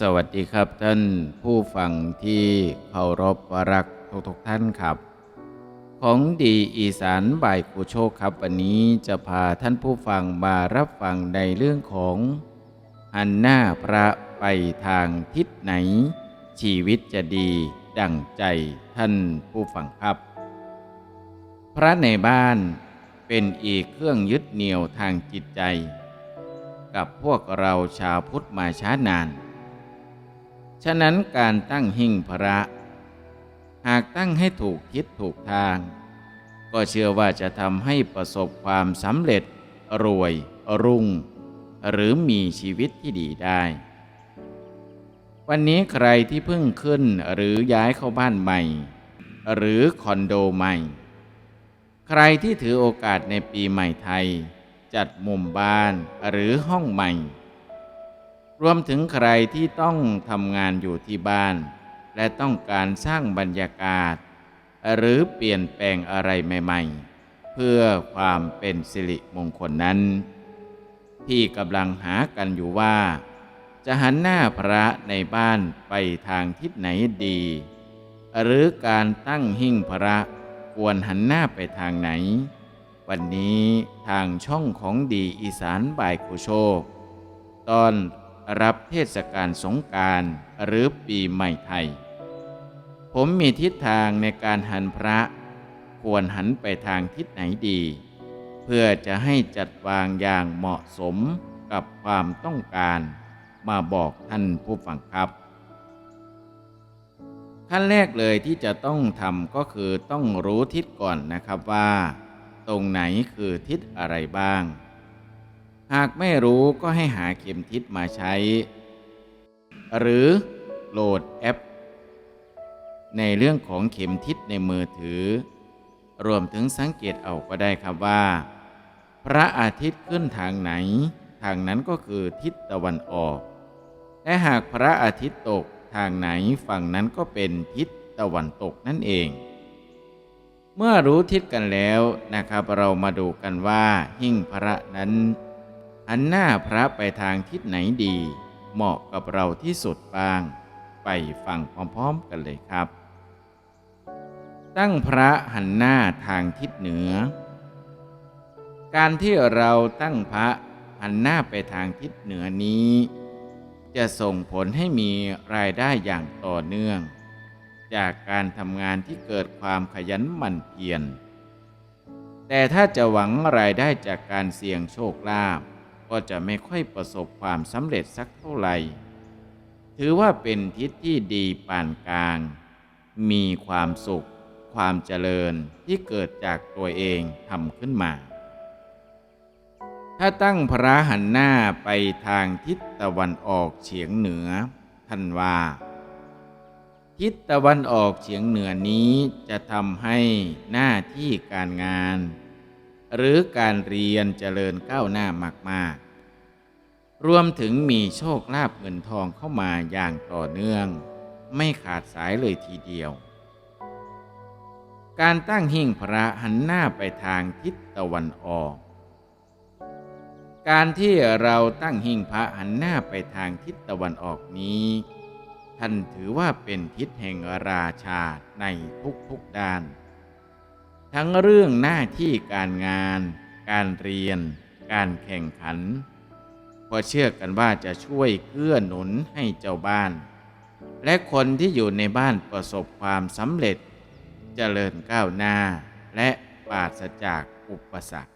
สวัสดีครับท่านผู้ฟังที่เคารพรักทุกทุกท่านครับ ของดีอีสานบ่ายกูโชคครับ วันนี้จะพาท่านผู้ฟังมารับฟังในเรื่องของหันหน้าพระไปทางทิศไหน ชีวิตจะดีดั่งใจท่านผู้ฟังครับ พระในบ้านเป็นอีกเครื่องยึดเหนี่ยวทางจิตใจ กับพวกเราชาวพุทธมาช้านาน ฉะนั้นการตั้งหิ้งพระ หากตั้งให้ถูกทิศถูกทาง ก็เชื่อว่าจะทำให้ประสบความสำเร็จ รวย รุ่ง หรือมีชีวิตที่ดีได้ วันนี้ใครที่เพิ่งขึ้นหรือย้ายเข้าบ้านใหม่ หรือคอนโดใหม่ ใครที่ถือโอกาสในปีใหม่ไทย จัดมุมบ้านหรือห้องใหม่ รวมถึงใครที่ต้องทำงานอยู่ที่บ้าน และต้องการสร้างบรรยากาศ หรือเปลี่ยนแปลงอะไรใหม่ ๆ เพื่อความเป็นสิริมงคลนั้น ที่กำลังหากันอยู่ว่า จะหันหน้าพระในบ้านไปทางทิศไหนดี หรือการตั้งหิ้งพระควรหันหน้าไปทางไหน วันนี้ทางช่องของดีอีสานบ่ายกุโชคตอน รับเทศกาลสงการหรือปีใหม่ไทย ผมมีทิศทางในการหันพระ ควรหันไปทางทิศไหนดี เพื่อจะให้จัดวางอย่างเหมาะสมกับความต้องการมาบอกท่านผู้ฟังครับ ขั้นแรกเลยที่จะต้องทำก็คือต้องรู้ทิศก่อนนะครับว่า ตรงไหนคือทิศอะไรบ้าง หากไม่รู้ก็ให้หาเข็มทิศมาใช้ หรือโหลดแอป ในเรื่องของเข็มทิศในมือถือ รวมถึงสังเกตเอาก็ได้ครับว่า พระอาทิตย์ขึ้นทางไหน ทางนั้นก็คือทิศตะวันออก และหากพระอาทิตย์ตกทางไหนฝั่งนั้นก็เป็นทิศตะวันตกนั่นเอง เมื่อรู้ทิศกันแล้วนะครับเรามาดูกันว่าหิ้งพระนั้น หันหน้าพระไปทางทิศไหนดี เหมาะกับเราที่สุดบ้าง ไปฟังพร้อมๆกันเลยครับ ตั้งพระหันหน้าทางทิศเหนือ การที่เราตั้งพระหันหน้าไปทางทิศเหนือนี้ จะส่งผลให้มีรายได้อย่างต่อเนื่อง จากการทำงานที่เกิดความขยันหมั่นเพียรแต่ถ้าจะหวังรายได้จากการเสี่ยงโชคลาภ ก็จะไม่ค่อยประสบความสำเร็จสักเท่าไหร่ ถือว่าเป็นทิศที่ดีปานกลาง มีความสุข ความเจริญที่เกิดจากตัวเองทำขึ้นมา ถ้าตั้งพระหันหน้าไปทางทิศตะวันออกเฉียงเหนือท่านว่าทิศตะวันออกเฉียงเหนือนี้จะทำให้หน้าที่การงาน หรือการเรียนเจริญก้าวหน้ามากๆ รวมถึงมีโชคลาภเงินทองเข้ามาอย่างต่อเนื่อง ไม่ขาดสายเลยทีเดียว การตั้งหิ้งพระหันหน้าไปทางทิศตะวันออก การที่เราตั้งหิ้งพระหันหน้าไปทางทิศตะวันออกนี้ ท่านถือว่าเป็นทิศแห่งราชาในทุกๆด้าน ทั้งเรื่องหน้าที่การงาน การเรียน การแข่งขัน ราะเชื่อกันว่าจะช่วยเกื้อหนุนให้เจ้าบ้าน และคนที่อยู่ในบ้านประสบความสำเร็จเจริญก้าวหน้า และปราศจากอุปสรรค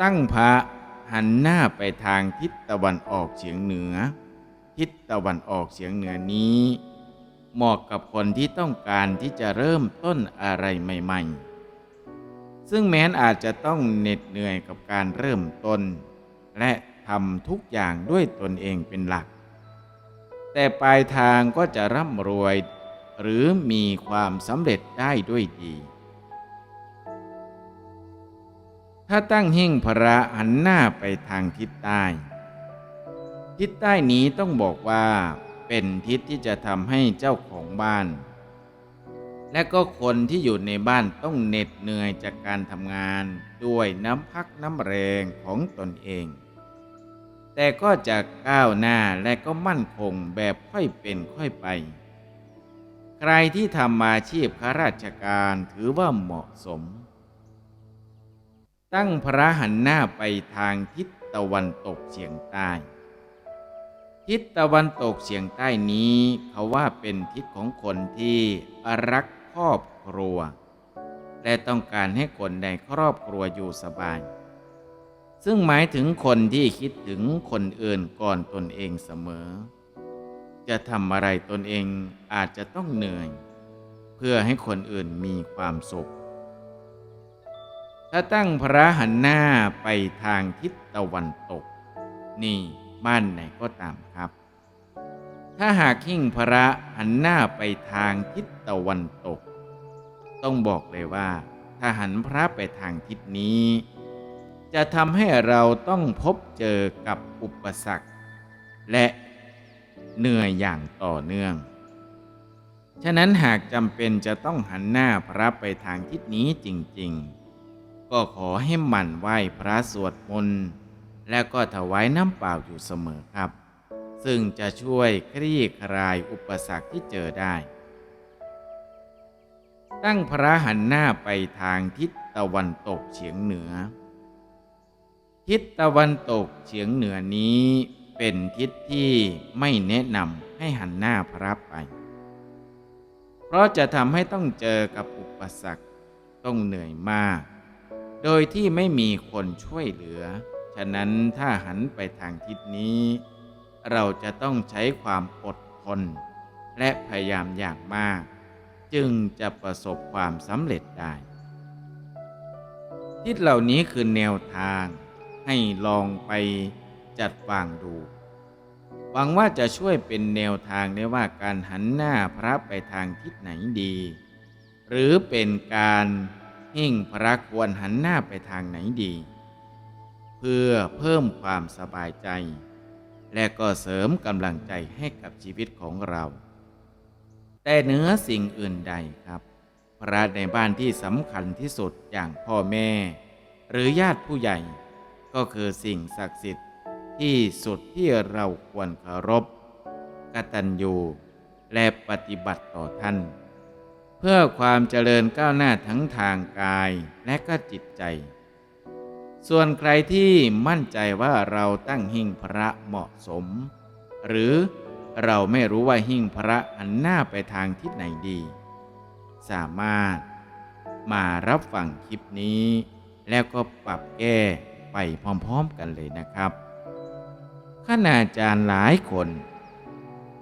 ตั้งพระหันหน้าไปทางทิศตะวันออกเฉียงเหนือ ทิศตะวันออกเฉียงเหนือนี้ เหมาะกับคนที่ต้องการที่จะเริ่มต้นอะไรใหม่ ๆ ซึ่งแม้นอาจจะต้องเหน็ดเหนื่อยกับการเริ่มต้น และทำทุกอย่างด้วยตนเองเป็นหลัก แต่ปลายทางก็จะร่ำรวย หรือมีความสำเร็จได้ด้วยดี ถ้าตั้งหิ้งพระหันหน้าไปทางทิศใต้ ทิศใต้นี้ต้องบอกว่าเป็นทิศที่จะทำให้เจ้าของบ้าน และก็คนที่อยู่ในบ้านต้องเหน็ดเหนื่อยจากการทำงานด้วยน้ำพักน้ำแรงของตนเอง แต่ก็จะก้าวหน้าและก็มั่นคงแบบค่อยเป็นค่อยไป ใครที่ทำอาชีพข้าราชการถือว่าเหมาะสม ตั้งพระหันหน้าไปทางทิศตะวันตกเฉียงใต้ ทิศตะวันตกเฉียงใต้นี้เขาว่าเป็นทิศของคนที่รัก ครอบครัว และต้องการให้คนในครอบครัวอยู่สบาย ซึ่งหมายถึงคนที่คิดถึงคนอื่นก่อนตนเองเสมอ จะทำอะไรตนเองอาจจะต้องเหนื่อย เพื่อให้คนอื่นมีความสุข ถ้าตั้งพระหันหน้าไปทางทิศตะวันตก นี่บ้านไหนก็ตามครับ ถ้าหากหิ้งพระหันหน้าไปทางทิศตะวันตก ต้องบอกเลยว่า ถ้าหันพระไปทางทิศนี้ จะทำให้เราต้องพบเจอกับอุปสรรค และเหนื่อยอย่างต่อเนื่อง ฉะนั้นหากจำเป็นจะต้องหันหน้าพระไปทางทิศนี้จริงๆ ก็ขอให้หมั่นไหว้พระสวดมนต์แล้วก็ถวายน้ำเปล่าอยู่เสมอครับ ซึ่งจะช่วยคลี่คลายอุปสรรคที่เจอได้ ตั้งพระหันหน้าไปทางทิศตะวันตกเฉียงเหนือ ทิศตะวันตกเฉียงเหนือนี้เป็นทิศที่ไม่แนะนำให้หันหน้าพระไป เพราะจะทำให้ต้องเจอกับอุปสรรคต้องเหนื่อยมาก โดยที่ไม่มีคนช่วยเหลือ ฉะนั้นถ้าหันไปทางทิศนี้ เราจะต้องใช้ความอดทน และพยายามอย่างมาก จึงจะประสบความสำเร็จได้ ทิศเหล่านี้คือแนวทางให้ลองไปจัดวางดูหวังว่าจะช่วยเป็นแนวทางได้ว่าการหันหน้าพระไปทางทิศไหนดี หรือเป็นการหิ้งพระควรหันหน้าไปทางไหนดี เพื่อเพิ่มความสบายใจ และก็เสริมกำลังใจให้กับชีวิตของเรา แต่เหนือสิ่งอื่นใดครับ พระในบ้านที่สำคัญที่สุดอย่างพ่อแม่ หรือญาติผู้ใหญ่ ก็คือสิ่งศักดิ์สิทธิ์ที่สุดที่เราควรเคารพกตัญญูและปฏิบัติต่อท่าน เพื่อความเจริญก้าวหน้าทั้งทางกายและก็จิตใจ ส่วนใครที่มั่นใจว่าเราตั้งหิ้งพระเหมาะสม หรือเราไม่รู้ว่าหิ้งพระหันหน้าไปทางทิศไหนดี สามารถมารับฟังคลิปนี้ แล้วก็ปรับแก้ไปพร้อมๆกันเลยนะครับคณาจารย์หลายคน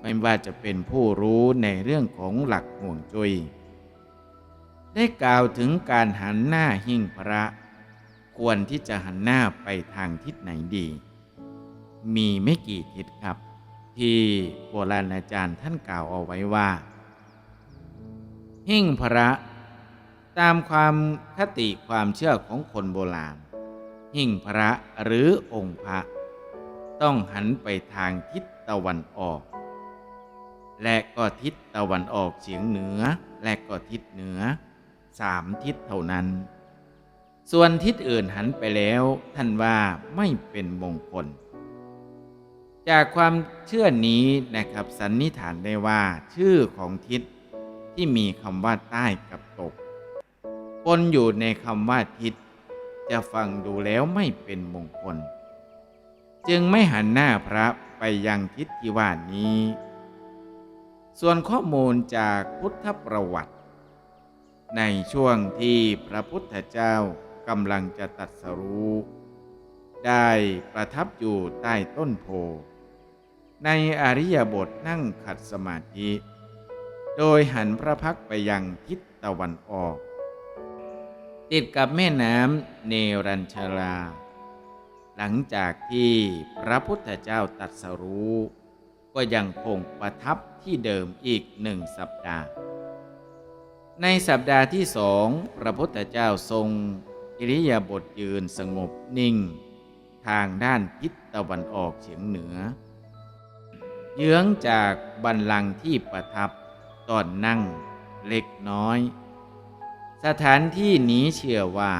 ไม่ว่าจะเป็นผู้รู้ในเรื่องของหลักห่วงจุยได้กล่าวถึงการหันหน้าหิ้งพระ ควรที่จะหันหน้าไปทางทิศไหนดี มีไม่กี่ทิศครับ ที่โบราณอาจารย์ท่านกล่าวเอาไว้ว่า หิ้งพระตามความคติความเชื่อของคนโบราณ หิ้งพระหรือองค์พระ ต้องหันไปทางทิศตะวันออก และก็ทิศตะวันออกเฉียงเหนือ และก็ทิศเหนือสามทิศเท่านั้น ส่วนทิศอื่นหันไปแล้วท่านว่าไม่เป็นมงคล จากความเชื่อนี้นะครับสันนิษฐานได้ว่าชื่อของทิศที่มีคำว่าใต้กับตกปนอยู่ในคำว่าทิศจะฟังดูแล้วไม่เป็นมงคล จึงไม่หันหน้าพระไปยังทิศที่ว่านี้ ส่วนข้อมูลจากพุทธประวัติ ในช่วงที่พระพุทธเจ้า กำลังจะตัดสรู้ได้ประทับอยู่ใต้ต้นโพ ในอริยบทนั่งขัดสมาธิ โดยหันพระพักไปยังทิศตะวันออก ติดกับแม่น้ำเนรัญชรา หลังจากที่พระพุทธเจ้าตัดสรู้ ก็ยังคงประทับที่เดิมอีกหนึ่งสัปดาห์ ในสัปดาห์ที่สองพระพุทธเจ้าทรง อิริยาบถยืนสงบนิ่ง ทางด้านทิศตะวันออกเฉียงเหนือ เยื้องจากบันลังที่ประทับตอนนั่งเล็กน้อย สถานที่นี้เชื่อว่า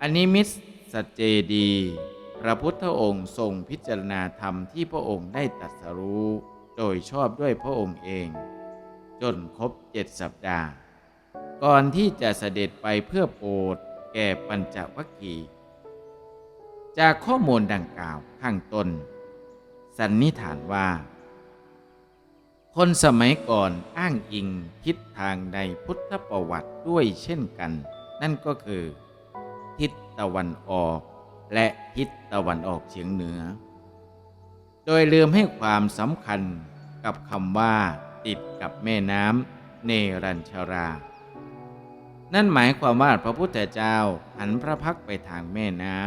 อนิมิตสัจเจดี พระพุทธองค์ทรงพิจารณาธรรมที่พระองค์ได้ตรัสรู้ โดยชอบด้วยพระองค์เอง จนครบเจ็ดสัปดาห์ ก่อนที่จะเสด็จไปเพื่อโปรดแก่ปัญจวัคคีย์จากข้อมูลดังกล่าวข้างต้น สันนิษฐานว่า คนสมัยก่อนอ้างอิงทิศทางในพุทธประวัติด้วยเช่นกัน นั่นก็คือ ทิศตะวันออก และทิศตะวันออกเฉียงเหนือ โดยลืมให้ความสำคัญกับคำว่า ติดกับแม่น้ำเนรัญชารา นั่นหมายความว่าพระพุทธเจ้าหันพระพักไปทางแม่น้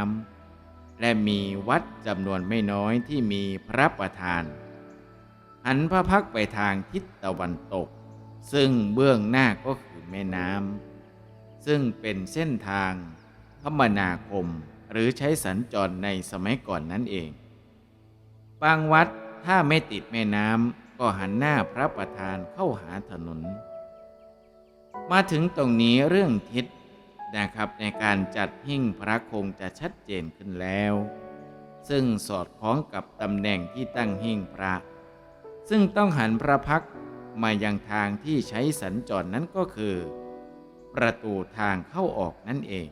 ำและมีวัดจำนวนไม่น้อยที่มีพระประธาน หันพระพักไปทางทิศตะวันตก ซึ่งเบื้องหน้าก็คือแม่น้ำซึ่งเป็นเส้นทางคมนาคมหรือใช้สัญจรในสมัยก่อนนั่นเอง บางวัดถ้าไม่ติดแม่น้ำก็หันหน้าพระประธานเข้าหาถนน มาถึงตรงนี้เรื่องทิศนะครับในการจัดหิ้งพระคงจะชัดเจนขึ้นแล้ว ซึ่งสอดคล้องกับตำแหน่งที่ตั้งหิ้งพระ ซึ่งต้องหันพระพักมายังทางที่ใช้สัญจรนั้นก็คือ ประตูทางเข้าออกนั่นเอง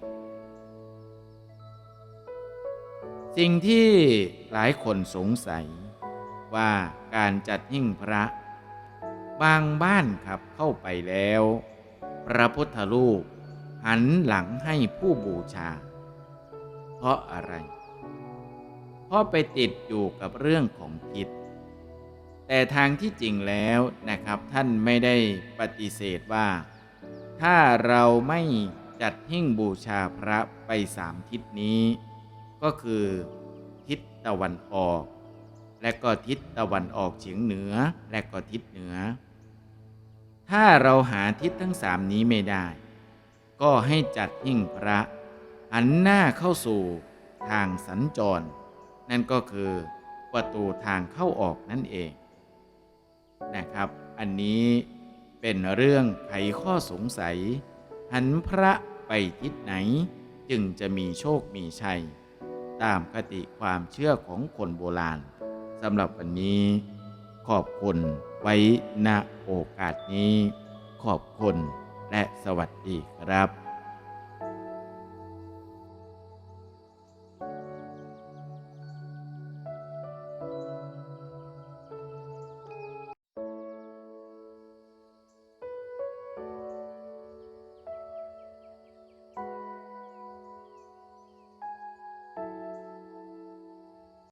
สิ่งที่หลายคนสงสัย ว่าการจัดหิ้งพระ บางบ้านครับเข้าไปแล้ว พระพุทธรูป หันหลังให้ผู้บูชา เพราะอะไร เพราะไปติดอยู่กับเรื่องของทิศแต่ทางที่จริงแล้วนะครับท่านไม่ได้ปฏิเสธว่า ถ้าเราไม่จัดหิ้งบูชาพระไปสามทิศนี้ ก็คือทิศตะวันออก และก็ทิศตะวันออกเฉียงเหนือและก็ทิศเหนือ ถ้าเราหาทิศทั้งสามนี้ไม่ได้ ก็ให้จัดหิ้งพระหันหน้าเข้าสู่ทางสัญจร นั่นก็คือประตูทางเข้าออกนั่นเองนะครับ อันนี้เป็นเรื่องไขข้อสงสัย หันพระไปทิศไหนจึงจะมีโชคมีชัย ตามคติความเชื่อของคนโบราณสำหรับวันนี้ขอบคุณ ไว้ณโอกาสนี้ ขอบคุณและสวัสดีครับ